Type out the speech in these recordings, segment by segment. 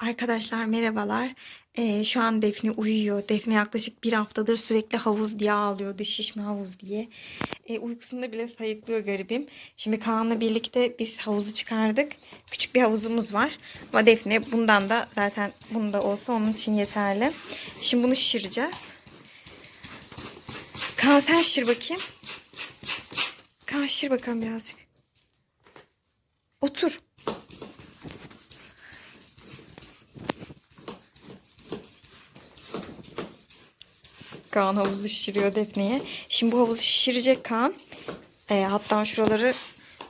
Arkadaşlar merhabalar. Ee, şu an Defne uyuyor. Defne yaklaşık bir haftadır sürekli havuz diye ağlıyordu. Şişme havuz diye. Ee, uykusunda bile sayıklıyor garibim. Şimdi Kaan'la birlikte biz havuzu çıkardık. Küçük bir havuzumuz var. Ama Defne bundan da zaten bunda olsa onun için yeterli. Şimdi bunu şişireceğiz. Kaan sen şişir bakayım. Kaan şişir bakalım birazcık. Otur. Kaan havuzu şişiriyor Defne'ye. Şimdi bu havuzu şişirecek Kaan. Ee, hatta şuraları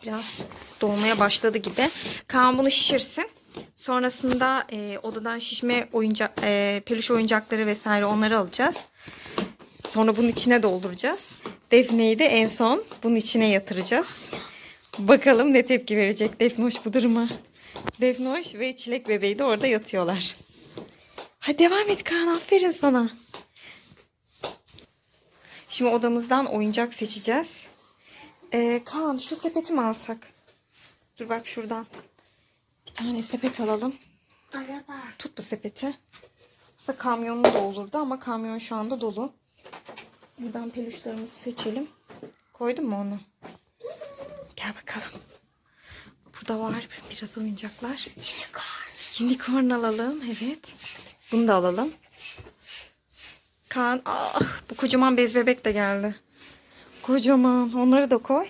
biraz dolmaya başladı gibi. Kaan bunu şişirsin. Sonrasında e, odadan şişme oyuncak, e, peluş oyuncakları vesaire onları alacağız. Sonra bunun içine dolduracağız. Defne'yi de en son bunun içine yatıracağız. Bakalım ne tepki verecek Defnoş bu duruma. Defnoş ve Çilek bebeği de orada yatıyorlar. Hadi devam et Kaan aferin sana. Şimdi odamızdan oyuncak seçeceğiz. Ee, Kaan şu sepeti mi alsak? Dur bak şuradan. Bir tane sepet alalım. Araba. Tut bu sepeti. Aslında kamyonlu da olurdu ama kamyon şu anda dolu. Buradan peluşlarımızı seçelim. Koydun mu onu? Gel bakalım. Burada var biraz oyuncaklar. Unicorn. Unicorn alalım. Evet. Bunu da alalım. Kaan. Ah, bu kocaman bez bebek de geldi. Kocaman. Onları da koy.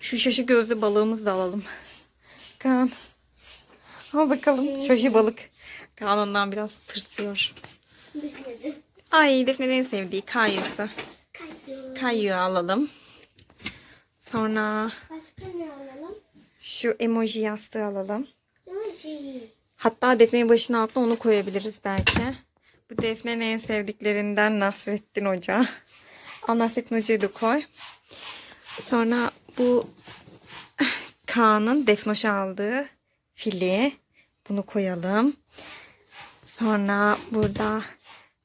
Şu şaşı gözlü balığımızı da alalım. Kaan. Al bakalım. Şaşı balık. Kaan ondan biraz tırsıyor. Ay Defne'nin en sevdiği kayısı. Kayıyor. Kayığı alalım. Sonra Başka ne alalım? şu emoji yastığı alalım. Ama şey. Hatta Defne'nin başının altına onu koyabiliriz belki. Bu Defne'nin en sevdiklerinden Nasrettin Hoca. Al Nasrettin Hoca'yı da koy. Sonra bu Kaan'ın Defnoş'a aldığı fili. Bunu koyalım. Sonra burada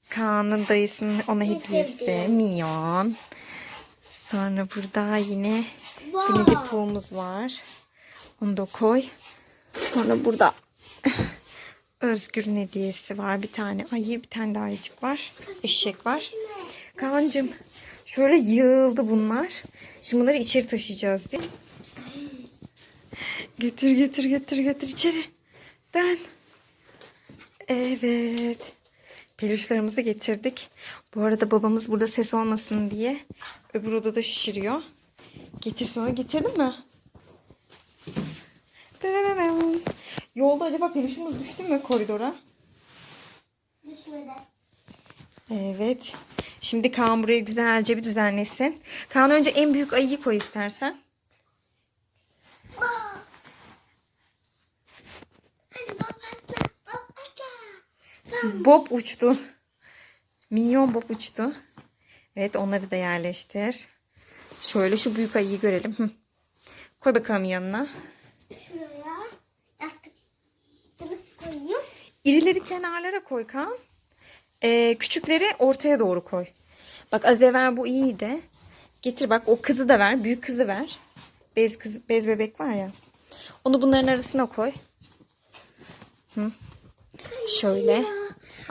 Kaan'ın dayısının ona hediyesi. Minyon. Sonra burada yine Wow. Pooh'umuz var. Onu da koy. Sonra burada Özgür'ün hediyesi var. Bir tane ayı, bir tane de ayıcık var. Eşek var. Kaan'cığım şöyle yığıldı bunlar. Şimdi bunları içeri taşıyacağız mi? Getir getir getir getir içeri. Ben. Evet. Peluşlarımızı getirdik. Bu arada babamız burada ses olmasın diye öbür odada şişiriyor. Getir sonra getirdin mi? Yolda acaba peluşumuz düştü mü koridora? Düşmedi. Evet. Şimdi Kaan burayı güzelce bir düzenlesin. Kaan önce en büyük ayıyı koy istersen. Hadi baba atla. Baba atla. Bob uçtu. Minyon Bob uçtu. Evet onları da yerleştir. Şöyle şu büyük ayıyı görelim. Koy bakalım yanına. Şuraya İrileri kenarlara koy Kaan. Ee, küçükleri ortaya doğru koy. Bak az evvel bu iyiydi. Getir bak o kızı da ver. Büyük kızı ver. Bez kız, bez bebek var ya. Onu bunların arasına koy. Hı. Şöyle.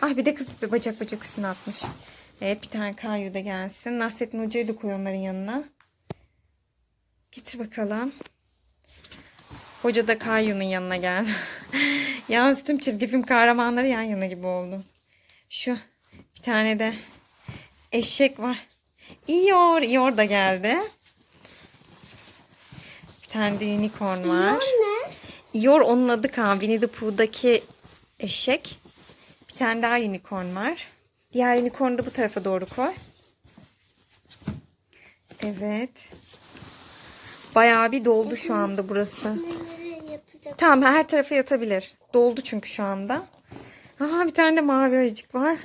Ah bir de kız bacak bacak üstüne atmış. Evet bir tane kayu da gelsin. Nasrettin Hoca'yı da koy onların yanına. Getir bakalım. Hoca da Kayu'nun yanına gel. Yalnız tüm çizgi film kahramanları yan yana gibi oldu. Şu bir tane de eşek var. İyor, İyor da geldi. Bir tane de unicorn var. Ne? İyor onun adı Kaan. Winnie the Pooh'daki eşek. Bir tane daha unicorn var. Diğer unicorn'u da bu tarafa doğru koy. Evet. Bayağı bir doldu şu anda burası. Yatacak? Tamam her tarafa yatabilir. Doldu çünkü şu anda. Aha bir tane de mavi ayıcık var.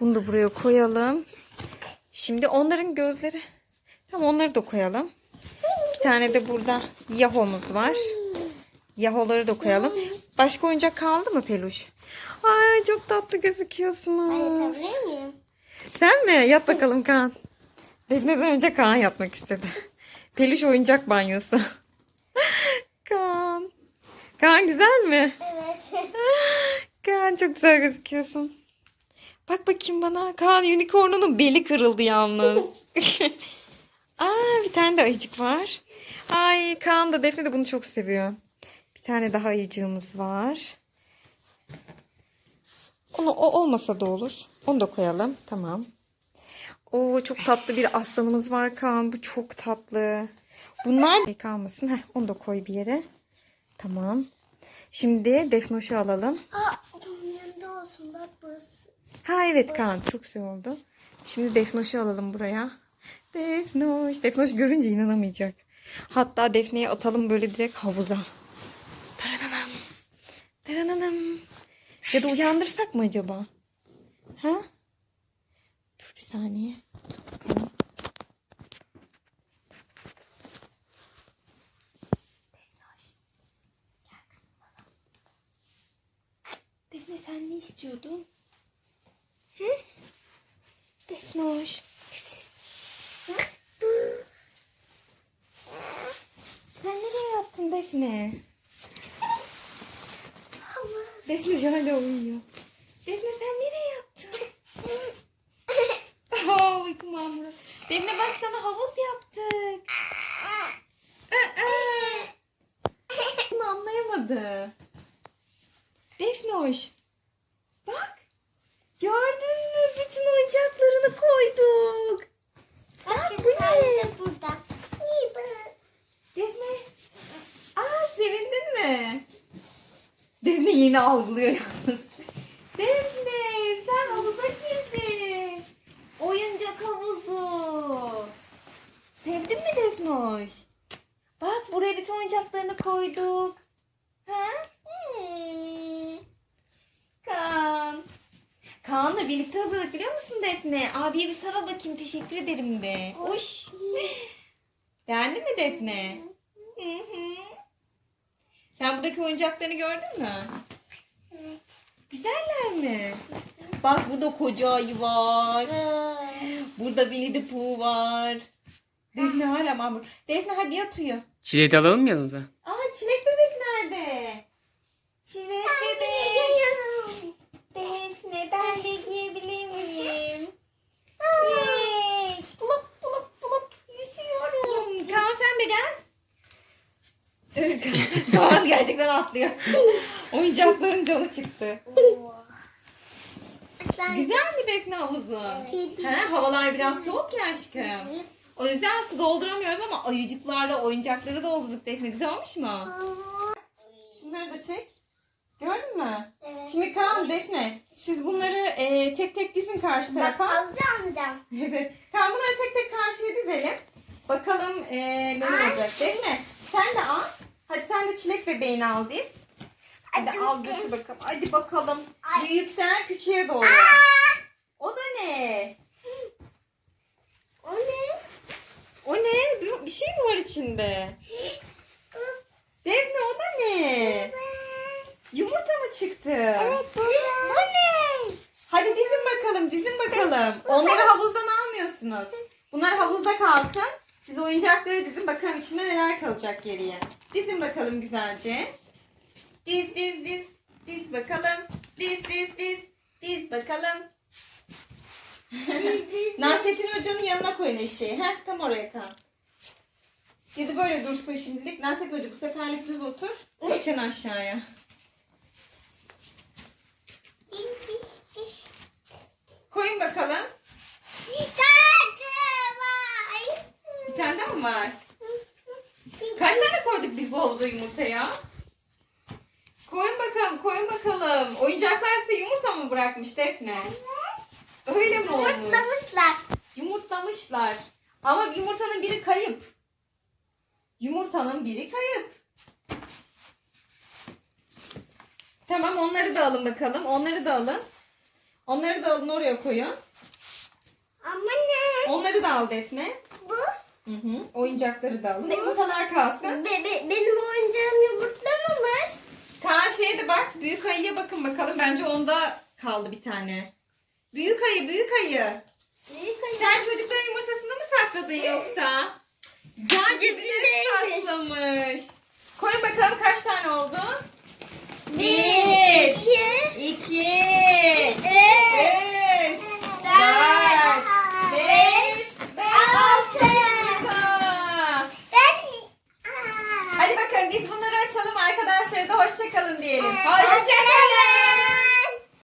Bunu da buraya koyalım. Şimdi onların gözleri. Tamam onları da koyalım. Bir tane de burada Yahomuz var. Yahoları da koyalım. Başka oyuncak kaldı mı peluş? Ay çok tatlı gözüküyorsunuz. Sen mi? Yat bakalım Kaan. Defne'den önce Kaan yatmak istedi. Peluş oyuncak banyosu. Kaan. Kaan güzel mi? Evet. Kaan çok güzel gözüküyorsun. Bak bakayım bana. Kaan unicornunun beli kırıldı yalnız. Aa bir tane de ayıcık var. Ay Kaan da Defne de bunu çok seviyor. Bir tane daha ayıcığımız var. Onu, o olmasa da olur. Onu da koyalım. Tamam. Oo çok tatlı bir aslanımız var Kaan. Bu çok tatlı. Bunlar kalmasın. Heh, onu da koy bir yere. Tamam. Şimdi Defnoş'u alalım. Aa, onun yanında olsun bak burası. Ha evet Kaan çok güzel oldu. Şimdi Defnoş'u alalım buraya. Defnoş. Defnoş görünce inanamayacak. Hatta Defne'yi atalım böyle direkt havuza. Tarananam. Tarananam. Ya da uyandırsak mı acaba? Ha? Dur bir saniye. Tut bakalım. Defnoş. Gel kızım bana. Defne ne istiyordun? Defnoş. Sen nereye yattın Defne? Defne hala uyuyor. Defne sen nereye yattın? Aa uykum mamura. Defne bak sana havuz yaptık. Anlayamadı. Defnoş. Bak. Gördün mü? Bütün oyuncaklarını koyduk. Bak bu bir tane ne? de burada. İyi bana. Defne. Aa sevindin mi? Defne yeni algılıyor yalnız. Defne sen havuza girdin. Oyuncak havuzu. Sevdin mi Defnoş? Bak buraya bütün oyuncaklarını koyduk. Ha? Hmm. Kaan. Kaan'la birlikte hazırladık biliyor musun Defne? Abiye bir sarıl bakayım teşekkür ederim de. Hoş. Beğendin mi Defne? Hı hı. Sen buradaki oyuncaklarını gördün mü? Evet. Güzeller mi? Bak burada koca ayı var. Burada Winnie the Pooh var. Defne hala mamur. Defne hadi yat uyu. Çilek de alalım mı yanımıza? Aa çilek bebek nerede? Çilek bebek. Defne ben de giyebilir miyim? Yay. Bulup bulup bulup yüzüyorum. Kaan sen de gel. Gerçekten atlıyor. Oyuncakların canı çıktı. Güzel mi Defne havuzu? He, havalar biraz soğuk ya aşkım. O yüzden su dolduramıyoruz ama ayıcıklarla oyuncakları doldurduk Defne. Güzel olmuş mu? Şunları da çek. Gördün mü? Evet. Şimdi Kaan, Defne siz bunları e, tek tek dizin karşı Bak tarafa. alacağım. Evet. Kaan bunları tek tek karşıya dizelim. Bakalım e, neler olacak. Defne sen de al. Hadi sen de çilek bebeğini al diz. Hadi Hadi al bakalım. götür bakalım. Hadi bakalım. Ay. Büyükten küçüğe doğru. O da ne? O ne? O ne? Bir, bir şey mi var içinde? Defne o da ne? Yumurta mı çıktı? Evet bu Bu ne? Hadi dizin bakalım, dizin bakalım. Onları havuzdan almıyorsunuz. Bunlar havuzda kalsın. Siz oyuncakları dizin bakalım içinde neler kalacak geriye. Dizin bakalım güzelce. Diz diz diz. Diz bakalım. Diz diz diz. Diz bakalım. Nasrettin Hoca'nın yanına koyun eşeği. Heh, tam oraya kal. Ya da böyle dursun şimdilik. Nasrettin Hoca bu seferlik düz otur. Uçun aşağıya. Koyun bakalım. Bir tane daha mı var? Kaç tane koyduk biz bu havuza yumurta ya? Koyun bakalım, koyun bakalım. Oyuncaklar size yumurta mı bırakmış Defne? Öyle mi olmuş? Yumurtlamışlar. Yumurtlamışlar. Ama yumurtanın biri kayıp. Yumurtanın biri kayıp. Tamam onları da alın bakalım. Onları da alın. Onları da alın oraya koyun. Ama ne? Onları da al Defne. Hı hı. Oyuncakları da alın. Yumurtalar kalsın. Be- be- benim oyuncağım yumurtlamamış. Karşıya da bak. Büyük ayıya bakın bakalım. Bence onda kaldı bir tane. Büyük ayı, büyük ayı. Büyük ayı. Sen çocukların yumurtasını mı sakladın yoksa? Ya cebine Cebindeymiş. saklamış. Koyun bakalım kaç